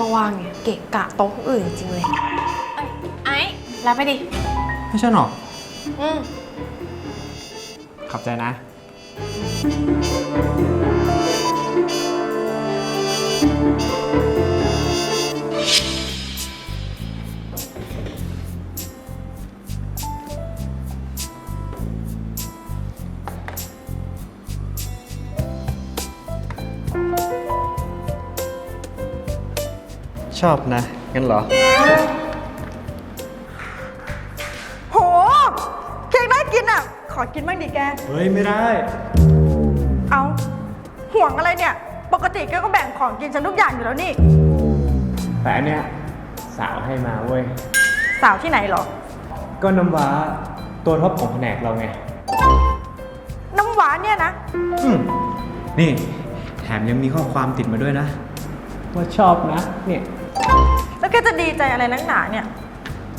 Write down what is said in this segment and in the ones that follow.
มาวางเนี่ยเกะกะโต๊ะคนอื่นจริงๆเลยเอ้ยไอ้รับไปดิให้ฉันหรอกอืมขอบใจนะ ชอบนะ งั้นเหรอ โห เค้กน่ากินอะ ขอกินบ้างดิแก เฮ้ย ไม่ได้ เอาห่วงอะไรเนี่ย ปกติแกก็แบ่งของกินฉันทุกอย่างอยู่แล้วนี่ แต่อันเนี้ยสาวให้มาเว้ย สาวที่ไหนเหรอ ก็น้ำว้าตัวท็อปของแผนกเราไง น้ำหวานเนี่ยนะ อืมนี่ แถมยังมีข้อความติดมาด้วยนะ ว่าชอบนะ เนี่ย แล้วแกจะดีใจอะไรนักหนาเนี่ย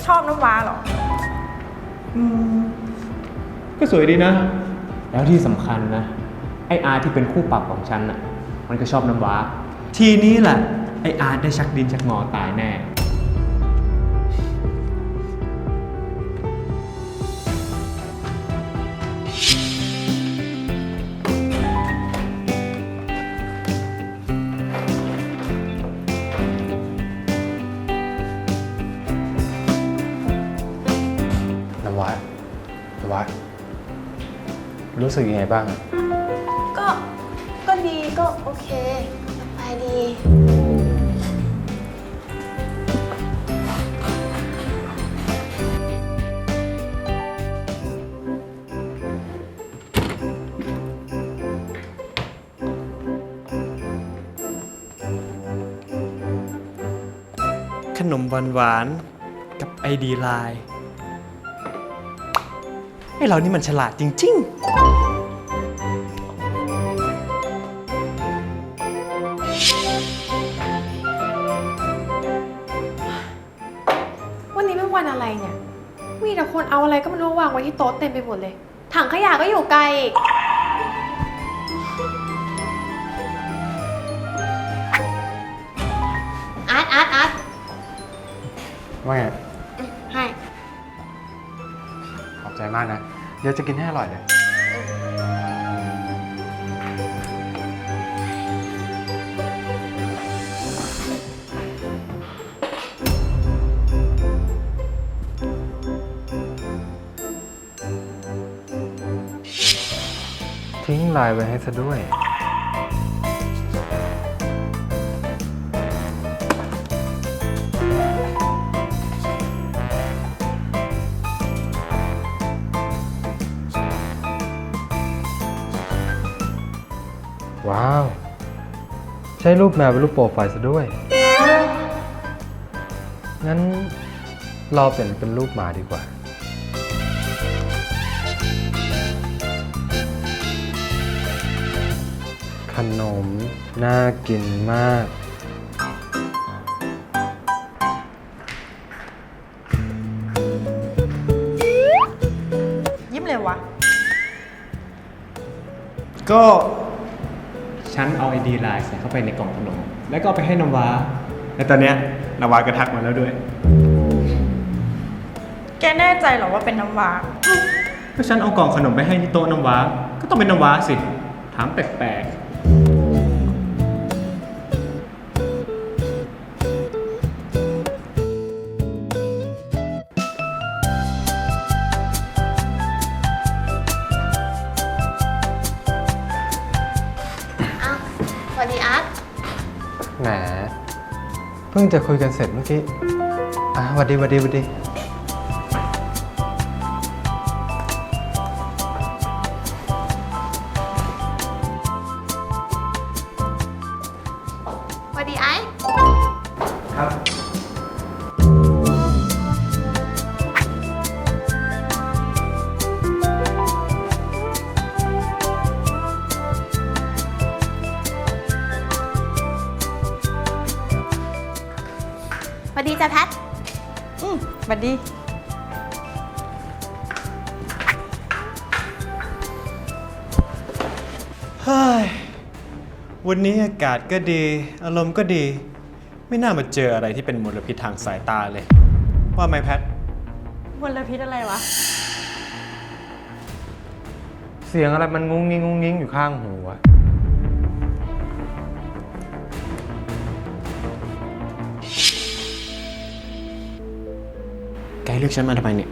ชอบน้ำว้าเหรอ อืมก็สวยดีนะ แล้วที่สำคัญนะ ไออาร์ที่เป็นคู่ปรับของฉันอะ มันก็ชอบน้ำว้า ทีนี้แหละ ไออาร์ได้ชักดินชักงอตายแน่ สึกยังไงบ้างอะก็ ก็ดีก็โอเคสบายดี ขนมหวานหวานๆกับไอดีไลน์ไอเรานี่มันฉลาดจริง ๆ ไรก็ไม่รู้วางไว้ที่โต๊ะเต็มไปหมดเลย ถังขยะก็อยู่ไกลอีกอาร์ตอาร์ตอาร์ตว่าไงให้ ขอบใจมากนะ เดี๋ยวจะกินให้อร่อยเลย ลายไว้ให้ซะด้วย ว้าว ใช้รูปแมวเป็นรูปโปรไฟล์ซะด้วย งั้นเราเปลี่ยนเป็นรูปหมาดีกว่า ขนม น่ากินมาก ยิ้มเลยวะ ก็ฉันเอาไอดีไลน์ใส่เข้าไปในกล่องขนม แล้วก็เอาไปให้น้ำว้าและตอนเนี้ยน้ำว้าก็ทักมาแล้วด้วย แกแน่ใจเหรอว่าเป็นน้ำหวานก็ฉันเอากล่องขนมไปให้ที่โต๊ะน้ำว้าก็ต้องเป็นน้ำว้าสิ ถามแปลกอ้ งจะคุยกันเสร็จเมื่อกี้อะหวัดดีหวัดดีหวัดดี อืมสวัสดีเฮ้ยวันนี้อากาศก็ดี อารมณ์ก็ดี ไม่น่ามาเจออะไรที่เป็นมลพิษทางสายตาเลย ว่าไหมแพท มลพิษอะไรวะ เสียงอะไรมันงุ้งงิ้งงุ้งงิ้งอยู่ข้างหูอะ แกเลือกฉันมาทำไมเนี่ย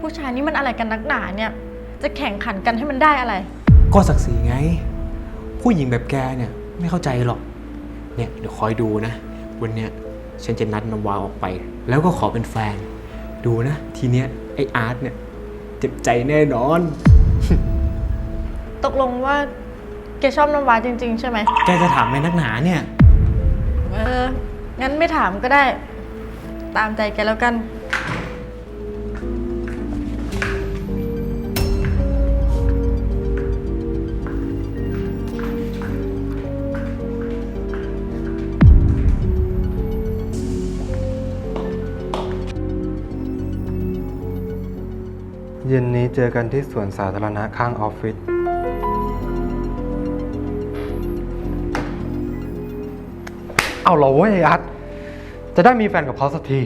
ผู้ชายนี่มันอะไรกันนักหนาเนี่ย จะแข่งขันกันให้มันได้อะไร ก็ศักดิ์ศรีไง ผู้หญิงแบบแกเนี่ยไม่เข้าใจหรอก เนี่ยเดี๋ยวคอยดูนะ วันเนี้ยฉันจะนัดน้ำวาออกไป แล้วก็ขอเป็นแฟน ดูนะ ทีเนี้ยไออาร์ตเนี่ยเจ็บใจแน่นอน ตกลงว่าแกชอบน้ำว้าจริง ๆ ใช่ไหม แกจะถามในนักหนาเนี่ย เออ งั้นไม่ถามก็ได้ ตามใจแกแล้วกัน เย็นนี้เจอกันที่สวนสาธารณะข้างออฟฟิศ เอาเหรอเว้ยไอ้อัด จะได้มีแฟนกับเขาสักที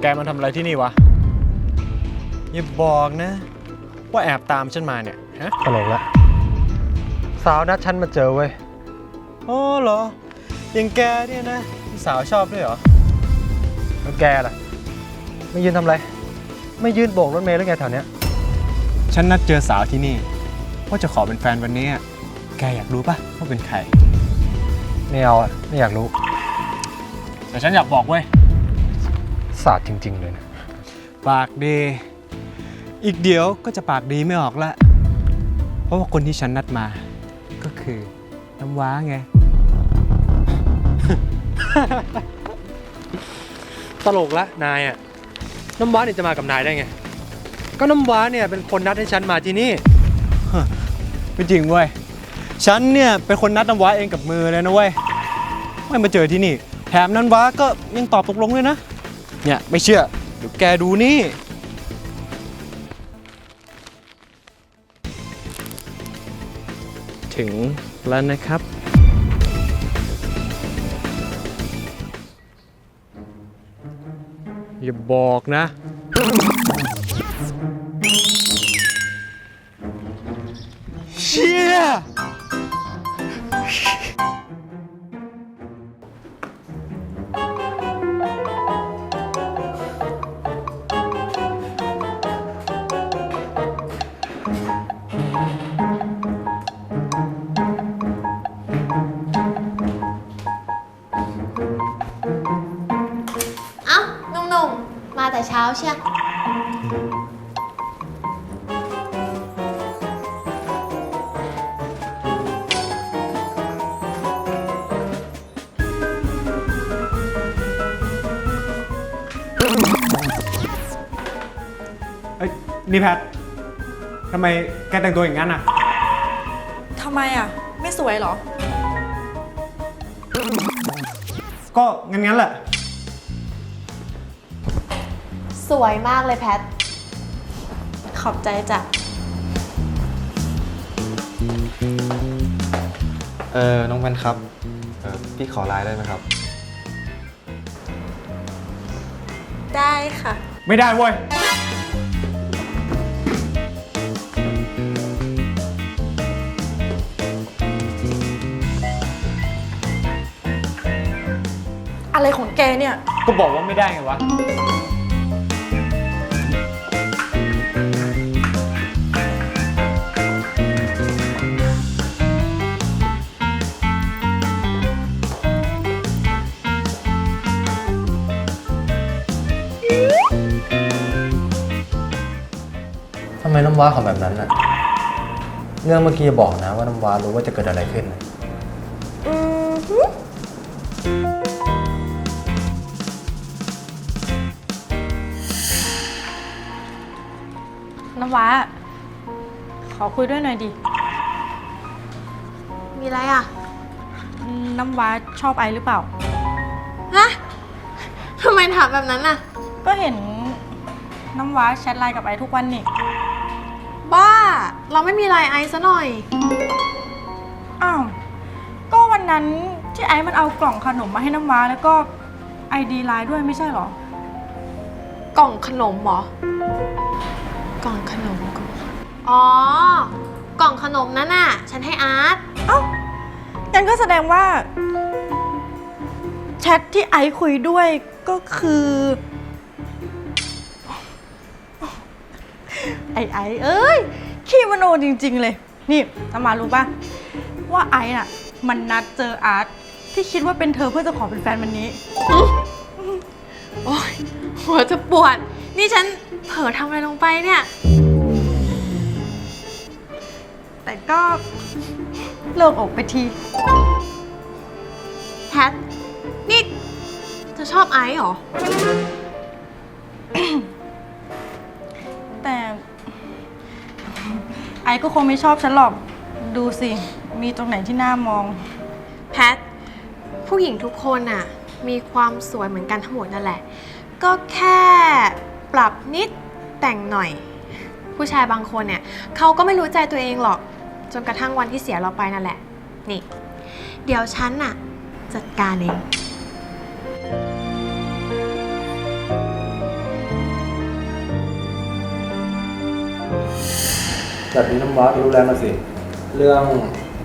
แกมาทำอะไรที่นี่วะ อย่าบอกนะ ว่าแอบตามฉันมาเนี่ย ฮะ ตลกละ สาวนัดฉันมาเจอเว้ย อ๋อเหรออ ย่างแกเนี่ยนะมีสาวชอบด้วยเหรอแล้วแกล่ะ ไม่ยืนทำอะไร ไม่ยืนโบกรถเมล์แล้วไงแถวเนี้ย ฉันนัดเจอสาวที่นี่ว่าจะขอเป็นแฟนวันนี้อะแกอยากรู้ปะว่าเป็นใคร ไม่เอาอะไม่อยากรู้ แต่ฉันอยากบอกเว้ย ศาสตร์จริง ๆ เลยนะ ปากดี อีกเดี๋ยวก็จะปากดีไม่ออกละ เพราะว่าคนที่ฉันนัดมา ก็คือน้ำว้าไง ตลกละนายอะน้ำว้าเนี่ยจะมากับนายได้ไง ก็น้ำว้าเนี่ยเป็นคนนัดให้ฉันมาที่นี่ ไม่จริงเว้ย ฉันเนี่ยเป็นคนนัดน้ำว้าเองกับมือเลยนะเว้ย ไม่มาเจอที่นี่ แถมน้ำว้าก็ยังตอบตกลงด้วยนะ เนี่ยไม่เชื่อ เดี๋ยวแกดูนี่ ถึงแล้วนะครับ อย่าบอกนะ เชี่ย เช้าเชียเอ้ยนี่แพททำไมแกแต่งตัวอย่างนั้นอะ ทำไมอะ ไม่สวยเหรอ ก็งั้นงั้นๆแหละ สวยมากเลยแพท ขอบใจจ้ะ เออน้องแพนครับเออพี่ขอไลน์ได้ไหมครับ ได้ค่ะ ไม่ได้เว้ย อะไรของแกเนี่ย ก็บอกว่าไม่ได้ไงวะำไมน้ำว้าเขาแบบนั้นน่ะเรื่องเมื่อกี้บอกนะว่าน้ำว้ารู้ว่าจะเกิดอะไรขึ้นน่ะอืมฮึน้ำว้า ขอคุยด้วยหน่อยดิมีอะไรอะน้ำว้าชอบไอหรือเปล่า ฮะทำไมถามแบบนั้นน่ะ ก็เห็นน้ำว้าแชทไลน์กับไอทุกวันนี่ บ้า เราไม่มีไลน์ไอซ์ซะหน่อย อ้าว ก็วันนั้นที่ไอซ์มันเอากล่องขนมมาให้น้ำว้าแล้วก็ไอดีไลน์ด้วยไม่ใช่เหรอ กล่องขนมเหรอ กล่องขนมกล่องอ๋อ กล่องขนมนั่นน่ะ ฉันให้อาร์ต เอ้างั้นก็แสดงว่าแชทที่ไอซ์คุยด้วยก็คือ ไอไอเอ้ยขี้มโนจริง ๆ เลย นี่น้ำมารู้ป่ะว่าไอซ์น่ะ มันนัดเจออาร์ตที่คิดว่าเป็นเธอเพื่อจะขอเป็นแฟนวันนี้ โอ๊ยหัวจะปวด นี่ฉันเผลอทำอะไรลงไปเนี่ย แต่ก็โล่งอกไปที แพท นี่เธอชอบไอซ์เหรอ ก็คงไม่ชอบฉันหรอก ดูสิ มีตรงไหนที่น่ามอง แพท ผู้หญิงทุกคนน่ะ มีความสวยเหมือนกันทั้งหมดนั่นแหละ ก็แค่ปรับนิดแต่งหน่อย ผู้ชายบางคนเนี่ยเขาก็ไม่รู้ใจตัวเองหรอก จนกระทั่งวันที่เสียเราไปนั่นแหละ นี่ เดี๋ยวฉันน่ะ จัดการเอง แบบนี้น้ำว้าก็รู้แล้วนะสิ เรื่อง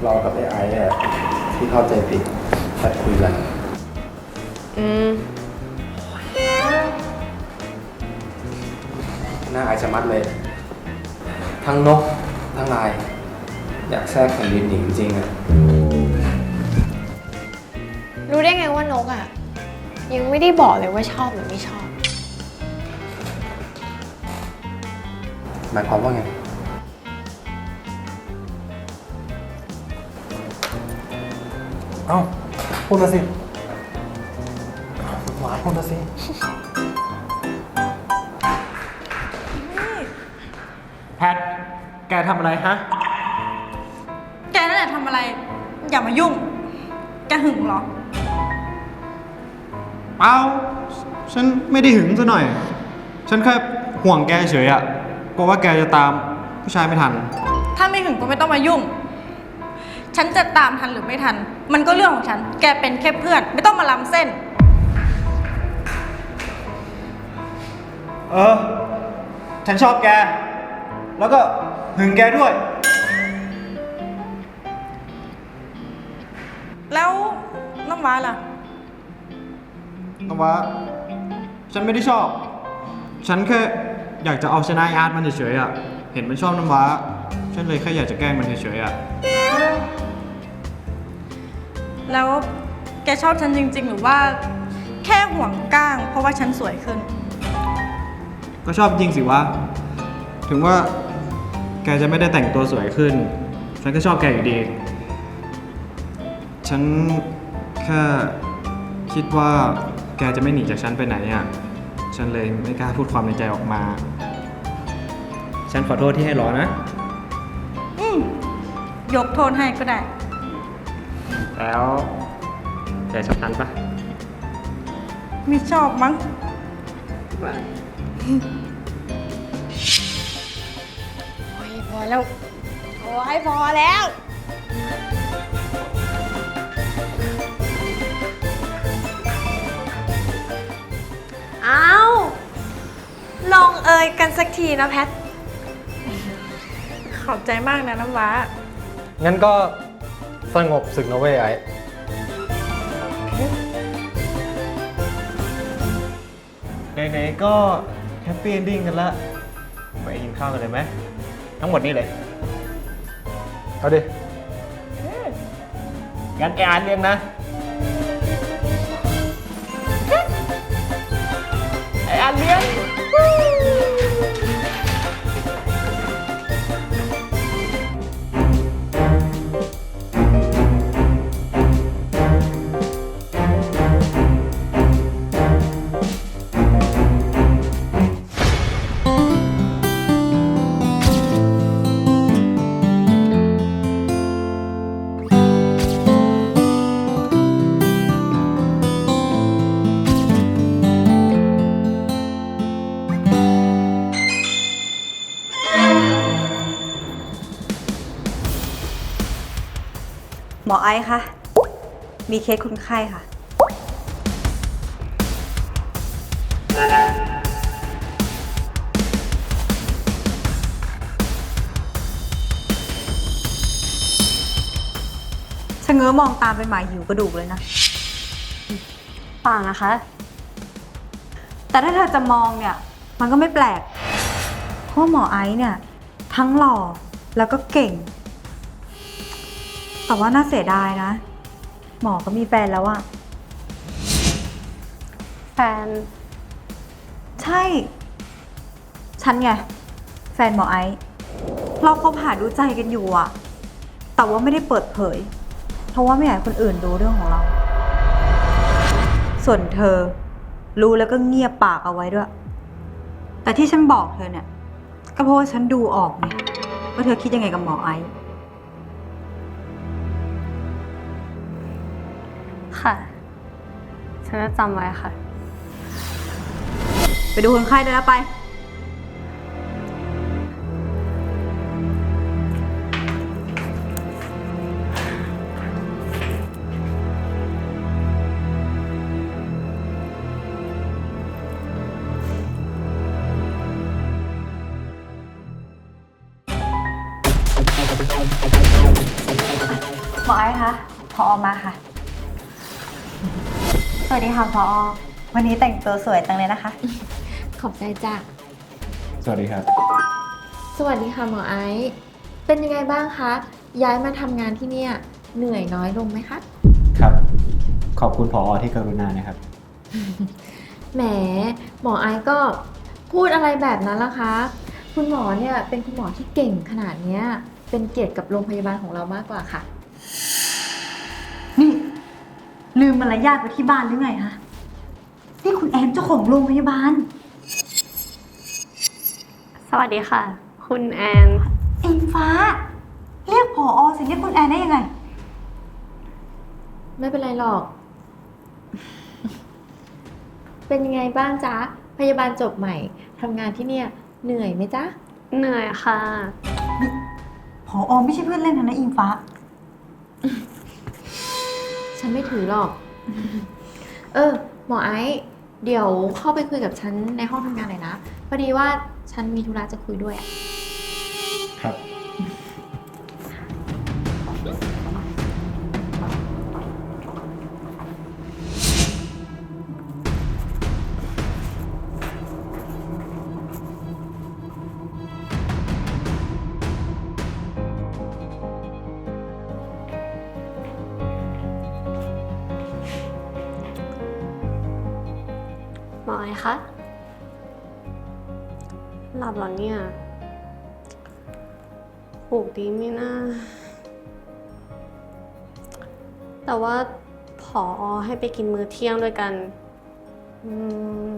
เรากับไอ้ไอ้อะที่เข้าใจผิดแชทคุยกันอืมน่าอายชะมัดเลย ทั้งนก ทั้งนาย อยากแทรกแผ่นดินหนีจริงๆอะรู้ได้ไงว่านกอะ ยังไม่ได้บอกเลยว่าชอบหรือไม่ชอบ หมายความว่าไง เอ้าพูดมาสิหวานพูดมาสิ แพท แกทำอะไรฮะ แกนั่นแหละทำอะไร อย่ามายุ่ง แกหึงเหรอ เปล่าฉันไม่ได้หึงซะหน่อย ฉันแค่ห่วงแกเฉยอะกลัวว่าแกจะตามผู้ชายไม่ทัน ถ้าไม่หึงก็ไม่ต้องมายุ่ง ฉันจะตามทันหรือไม่ทัน มันก็เรื่องของฉัน แกเป็นแค่เพื่อน ไม่ต้องมาล้ำเส้น เออ ฉันชอบแก แล้วก็หึงแกด้วย แล้วน้ำว้าล่ะแต่ว่าฉันไม่ได้ชอบ ฉันแค่อยากจะเอาชนะไอ้อาร์ตมันเฉยๆอะเห็นมันชอบน้ำว้า ฉันเลยแค่อยากจะแกล้งมันเฉยๆอะ แล้วแกชอบฉันจริง ๆ หรือว่า แค่ห่วงก้าง เพราะว่าฉันสวยขึ้น ก็ชอบจริงสิวะ ถึงว่าแกจะไม่ได้แต่งตัวสวยขึ้น ฉันก็ชอบแกอยู่ดี ฉันแค่คิดว่าแกจะไม่หนีจากฉันไปไหนอะ ฉันเลยไม่กล้าพูดความในใจออกมา ฉันขอโทษที่ให้รอนะ อืมยกโทษให้ก็ได้ แล้วแกชอบฉันปะไม่ชอบมั้ง โอ้ยพอแล้ว โอ้ยพอแล้วอ้าวลงเอยกันสักทีนะแพท ขอบใจมากนะน้ำว้า งั้นก็ สงบศึกนะเว้ยไอ้ไหนๆก็แฮปปี้เอนดิ้งกันละ ไปกินข้าวกันเลยไหม ทั้งหมดนี้เลย เอาดิ งั้นไออาร์ตเลี้ยงนะ หมอไอซ์คะ มีเคสคนไข้ค่ะ ชะเง้อมองตามเป็นหมาหิวกระดูกเลยนะป่านะคะ แต่ถ้าเธอจะมองเนี่ย มันก็ไม่แปลก เพราะหมอไอซ์เนี่ย ทั้งหล่อแล้วก็เก่ง แต่ว่าน่าเสียดายนะ หมอก็มีแฟนแล้วอะแฟน ใช่ ฉันไง แฟนหมอไอซ์เราคบหาดูใจกันอยู่อะแต่ว่าไม่ได้เปิดเผย เพราะว่าไม่อยากให้คนอื่นรู้เรื่องของเรา ส่วนเธอ รู้แล้วก็เงียบปากเอาไว้ด้วย แต่ที่ฉันบอกเธอเนี่ย ก็เพราะว่าฉันดูออกไงว่าเธอคิดยังไงกับหมอไอซ์ ค่ะ ฉันจะจำไว้ค่ะ ไปดูคนไข้ได้แล้วไป หมอไอซ์คะพออมาค่ะ วัสดีค่ะพอวันนี้แต่งตัวสวยจังเลยนะคะ ขอบใจจ้ะ สวัสดีครับ สวัสดีค่ะหมอไอซ์เป็นยังไงบ้างคะ ย้ายมาทำงานที่เนี่ยเหนื่อยน้อยลงไหมคะ ครับ ขอบคุณผออที่กรุณานะครับ แหม หมอไอซ์ก็พูดอะไรแบบนั้นล่ะคะ คุณหมอเนี่ยเป็นคุณหมอที่เก่งขนาดเนี้ยเป็นเกียรติกับโรงพยาบาลของเรามากกว่าค่ะ นี่ ลืมมารยาทไว้ที่บ้านหรือไงฮะนี่คุณแอนเจ้าของโรงพยาบาล สวัสดีค่ะ คุณแอน อิงฟ้า เรียกผออสิเรียกคุณแอนได้ยังไง ไม่เป็นไรหรอก เป็นยังไงบ้างจ๊ะ พยาบาลจบใหม่ทำงานที่เนี่ย เหนื่อยไหมจ๊ะ เหนื่อยค่ะ ผออไม่ใช่เพื่อนเล่นนะอิงฟ้า ฉันไม่ถือหรอก เออ หมอไอซ์เดี๋ยวเข้าไปคุยกับฉันในห้องทำงานหน่อยนะ พอดีว่าฉันมีธุระจะคุยด้วยอะ แต่ว่าผอให้ไปกินมื้อเที่ยงด้วยกันอืม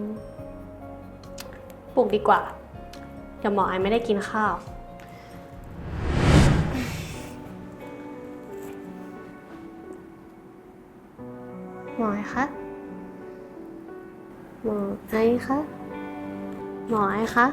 ปลูกดีกว่า เดี๋ยวหมอไอไม่ได้กินข้าว หมอไอคะหมอไอคะหมอไอคะ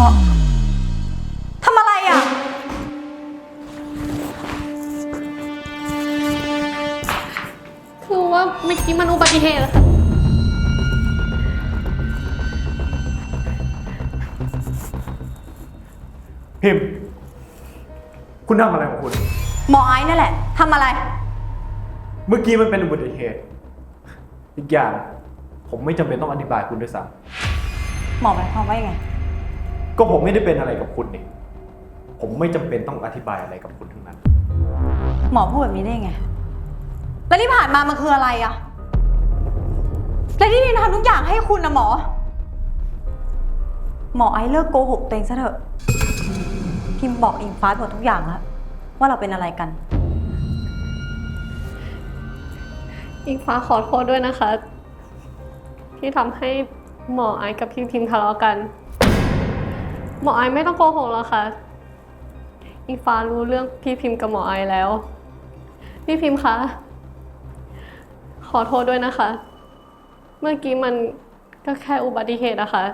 หมอทำอะไรอะ คือว่าเมื่อกี้มันอุบัติเหตุอะค่ะพิมพ์ คุณทำอะไรของคุณ หมอไอซ์นั่นแหละทำอะไร เมื่อกี้มันเป็นอุบัติเหตุ อีกอย่าง ผมไม่จำเป็นต้องอธิบายคุณด้วยซ้หมอหมายความว่ายังไงำ ก็ผมไม่ได้เป็นอะไรกับคุณนี่ ผมไม่จำเป็นต้องอธิบายอะไรกับคุณทั้งนั้น หมอพูดแบบนี้ได้ยังไง แล้วที่ผ่านมามันคืออะไรอะและที่พิมทำทุกอย่างให้คุณนะหมอ หมอไอซ์เลิกโกหกตัวเองซะเถอะ พิมบอกอิงฟ้าหมดทุกอย่างแล้วว่าเราเป็นอะไรกัน อิงฟ้าขอโทษด้วยนะคะ ที่ทำให้หมอไอซ์กับพี่พิมพ์ทะเลาะกัน หมอไอไม่ต้องโกหกแล้วค่ะ อิงฟ้ารู้เรื่องพี่พิมพ์กับหมอไอแล้ว พี่พิมพ์คะ ขอโทษด้วยนะคะ เมื่อกี้มันก็แค่อุบัติเหตุนะคะ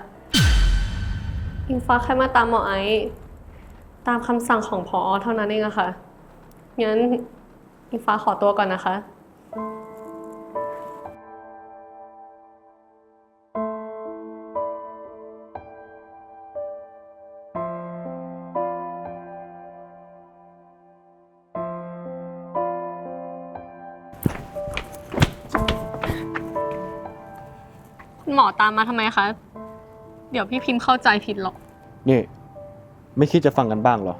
อิงฟ้าแค่มาตามหมอไอตามคำสั่งของพอเท่านั้นเองอะค่ะ งั้นอิงฟ้าขอตัวก่อนนะคะ หมอตามมาทำไมคะ เดี๋ยวพี่พิมพ์เข้าใจผิดหรอก นี่ ไม่คิดจะฟังกันบ้างเหรอ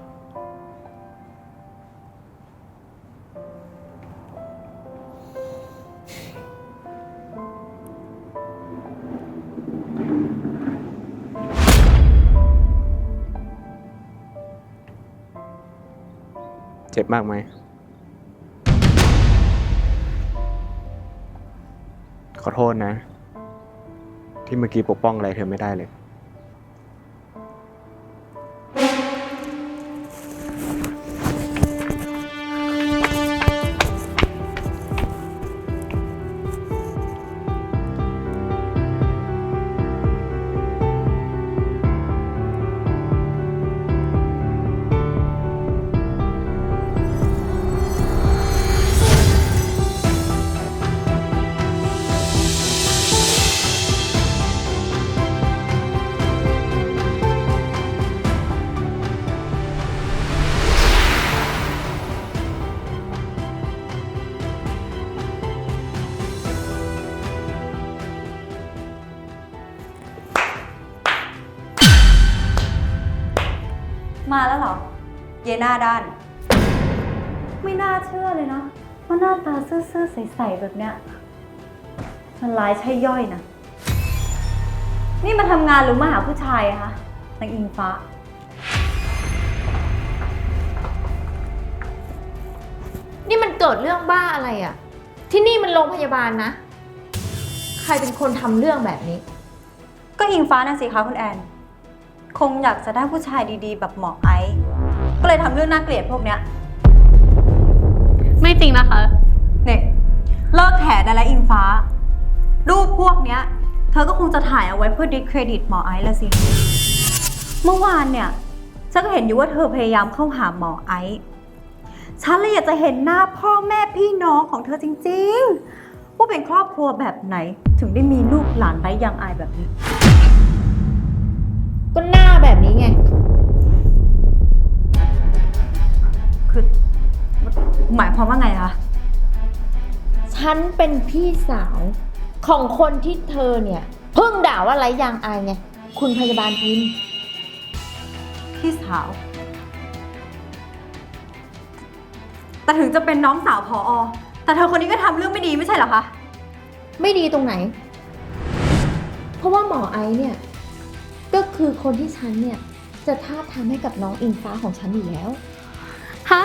เจ็บมากไหม ขอโทษนะ ที่เมื่อกี้ปกป้องอะไรเธอไม่ได้เลย มาแล้วเหรอ เยหน้าด้าน ไม่น่าเชื่อเลยนะว่าหน้าตาซื่อๆใสๆแบบเนี้ยมันร้ายใช่ย่อยนะ นี่มาทำงานหรือมาหาผู้ชายอะคะนางอิงฟ้า นี่มันเกิดเรื่องบ้าอะไรอะ่ะ ที่นี่มันโรงพยาบาลนะ ใครเป็นคนทำเรื่องแบบนี้ ก็อิงฟ้าน่ะสิคะคุณแอน คงอยากจะได้ผู้ชายดีๆ แบบหมอไอซ์ก็เลยทำเรื่องน่าเกลียดพวกเนี้ยไม่จริงนะคะ เนี่ยเลิกแถได้แล้วอิงฟ้า รูปพวกเนี้ย เธอก็คงจะถ่ายเอาไว้เพื่อดิสเครดิตหมอไอซ์ละสิ เมื่อวานเนี่ยฉันก็เห็นอยู่ว่าเธอพยายามเข้าหาหมอไอซ์ฉันเลยอยากจะเห็นหน้าพ่อแม่พี่น้องของเธอจริงๆ ว่าเป็นครอบครัวแบบไหนถึงได้มีลูกหลานไร้ยังอายแบบนี้ ก็หน้า แบบนี้ไง คือ หมายความว่าไงคะ ฉันเป็นพี่สาวของคนที่เธอเนี่ย เพิ่งด่าว่าไรยางอายไง คุณพยาบาลพิมพ์พี่สาว แต่ถึงจะเป็นน้องสาวพออ แต่เธอคนนี้ก็ทำเรื่องไม่ดีไม่ใช่เหรอคะ ไม่ดีตรงไหน เพราะว่าหมอไอซ์เนี่ย ก็คือคนที่ฉันเนี่ยจะท้าบทามให้กับน้องอิงฟ้าของฉันอยู่แล้ว ฮะ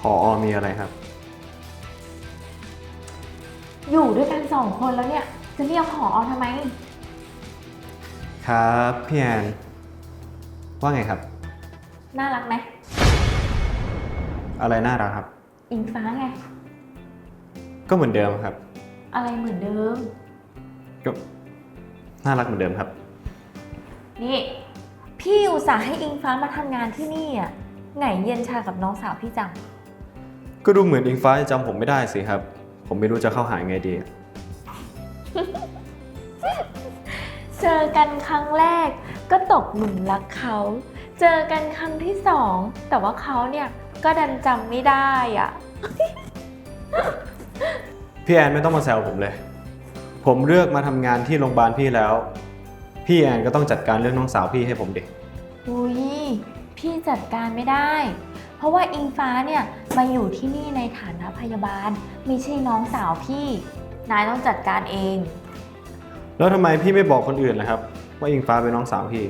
พออมีอะไรครับ อยู่ด้วยกันสองคนแล้วเนี่ย จะเรียกผออทำไม ครับ พี่แอนว่าไงครับ น่ารักไหม อะไรน่ารักครับ อิงฟ้าไง ก็เหมือนเดิมครับ อะไรเหมือนเดิม ก็น่ารักเหมือนเดิมครับ นี่ พี่อุตส่าห์ให้อิงฟ้ามาทำงานที่นี่อะไงเย็นชากับน้องสาวพี่จัง ก็ดูเหมือนอิงฟ้าจะจำผมไม่ได้สิครับ ผมไม่รู้จะเข้าหายังไงดี เจอกันครั้งแรกก็ตกหลุมรักเขา เจอกันครั้งที่สอง แต่ว่าเขาเนี่ย ก็ดันจำไม่ได้อะ พี่แอนไม่ต้องมาแซวผมเลย ผมเลือกมาทำงานที่โรงพยาบาลพี่แล้ว พี่แอนก็ต้องจัดการเรื่องน้องสาวพี่ให้ผมดิอุ้ยพี่จัดการไม่ได้ เพราะว่าอิงฟ้าเนี่ยมาอยู่ที่นี่ในฐานะพยาบาล ไม่ใช่น้องสาวพี่ นายต้องจัดการเอง แล้วทำไมพี่ไม่บอกคนอื่นล่ะครับ ว่าอิงฟ้าเป็นน้องสาวพี่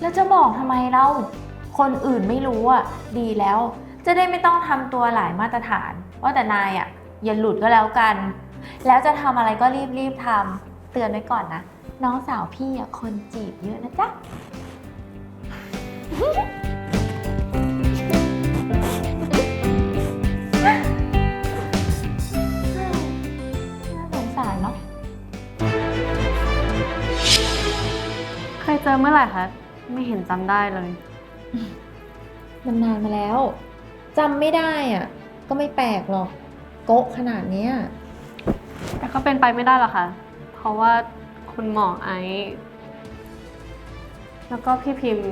แล้วจะบอกทำไมเรา คนอื่นไม่รู้อะดีแล้ว จะได้ไม่ต้องทำตัวหลายมาตรฐาน ว่าแต่นายอะอย่าหลุดก็แล้วกัน แล้วจะทำอะไรก็รีบๆทำเตือนไว้ก่อนนะ น้องสาวพี่อะคนจีบเยอะนะจ๊ะ น่าสงสารเนาะ เคยเจอเมื่อไหร่คะ ไม่เห็นจำได้เลย มันนานมาแล้วจำไม่ได้อะ ก็ไม่แปลกหรอก โกะขนาดเนี้ย แต่ก็เป็นไปไม่ได้หรอกค่ะ เพราะว่าคุณหมอไอซ์แล้วก็พี่พิมพ์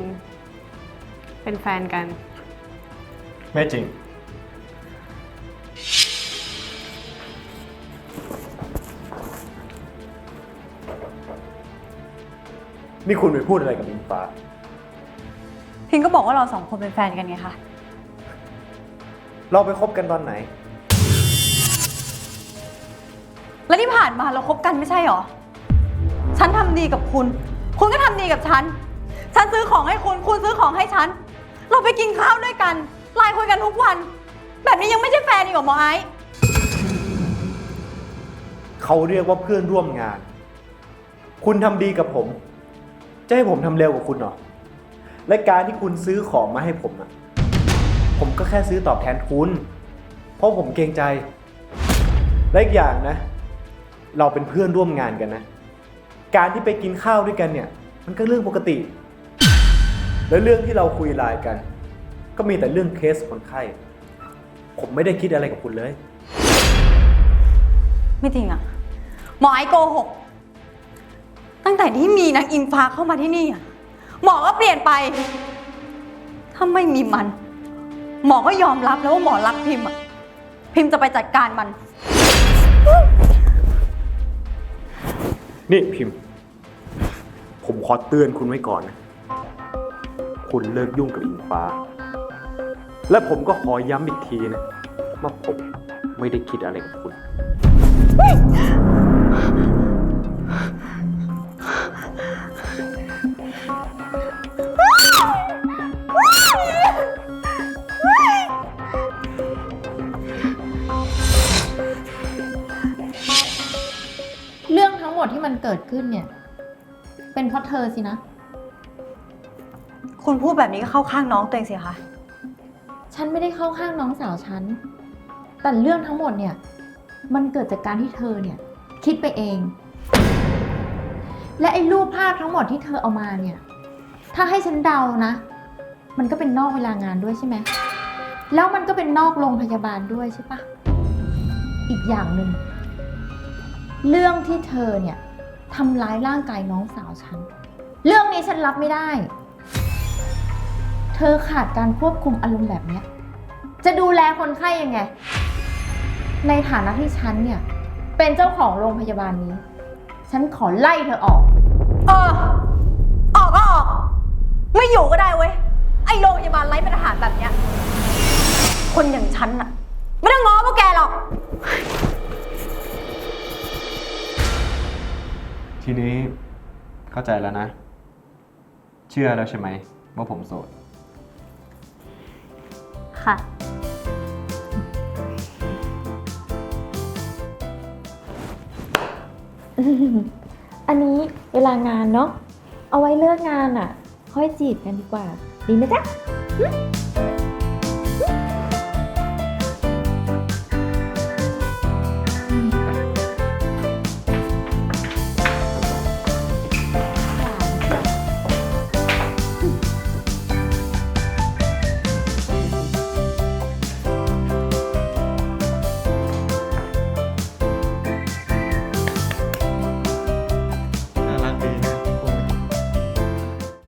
เป็นแฟนกัน ไม่จริง นี่คุณไปพูดอะไรกับอิงฟ้า พิงก็บอกว่าเราสองคนเป็นแฟนกันไงคะ เราไปคบกันตอนไหน แล้วที่ผ่านมาเราคบกันไม่ใช่หรอ ฉันทำดีกับคุณ คุณก็ทำดีกับฉัน ฉันซื้อของให้คุณ คุณซื้อของให้ฉัน เราไปกินข้าวด้วยกัน ไลน์คุยกันทุกวัน แบบนี้ยังไม่ใช่แฟนอีกเหรอหมอไอซ์ เขาเรียกว่าเพื่อนร่วมงาน คุณทำดีกับผม จะให้ผมทำเร็วกว่าคุณเหรอ และการที่คุณซื้อของมาให้ผมอะผมก็แค่ซื้อตอบแทนคุณ เพราะผมเกรงใจ และอีกอย่างนะ เราเป็นเพื่อนร่วมงานกันนะ การที่ไปกินข้าวด้วยกันเนี่ย มันก็เรื่องปกติ และเรื่องที่เราคุยไลน์กัน ก็มีแต่เรื่องเคสคนไข้ ผมไม่ได้คิดอะไรกับคุณเลย ไม่จริงอะหมอไอโกหก ตั้งแต่ที่มีนางอิงฟ้าเข้ามาที่นี่อะ หมอก็เปลี่ยนไป ถ้าไม่มีมัน หมอก็ยอมรับแล้วว่าหมอรักพิมพ์อะพิมพ์จะไปจัดการมัน นี่พิมพ์ ผมขอเตือนคุณไว้ก่อนนะ คุณเลิกยุ่งกับอิงฟ้า และผมก็ขอย้ำอีกทีนะว่าผมไม่ได้คิดอะไรกับคุณ งทั้งหมดที่มันเกิดขึ้นเนี่ย เป็นเพราะเธอสินะ คุณพูดแบบนี้ก็เข้าข้างน้องตัวเองสิคะ ฉันไม่ได้เข้าข้างน้องสาวฉัน แต่เรื่องทั้งหมดเนี่ย มันเกิดจากการที่เธอเนี่ย คิดไปเอง และไอ้รูปภาพทั้งหมดที่เธอเอามาเนี่ย ถ้าให้ฉันเดานะ มันก็เป็นนอกเวลางานด้วยใช่ไหม แล้วมันก็เป็นนอกโรงพยาบาลด้วยใช่ปะอีกอย่างหนึ่ง เรื่องที่เธอเนี่ยทำร้ายร่างกายน้องสาวฉัน เรื่องนี้ฉันรับไม่ได้ เธอขาดการควบคุมอารมณ์แบบเนี้ย จะดูแลคนไข้ยังไง ในฐานะที่ฉันเนี่ย เป็นเจ้าของโรงพยาบาลนี้ ฉันขอไล่เธอออก เออ ออกก็ออก ไม่อยู่ก็ได้เว้ย ไอ้โรงพยาบาลไร้มาตรฐานแบบเนี้ย คนอย่างฉันน่ะ ไม่ต้องง้อพวกแกหรอก ทีนี้เข้าใจแล้วนะ เชื่อแล้วใช่ไหมว่าผมโสด ค่ะ อันนี้เวลางานเนาะ เอาไว้เลิกงานอะ ค่อยจีบกันดีกว่า ดีไหมจ๊ะ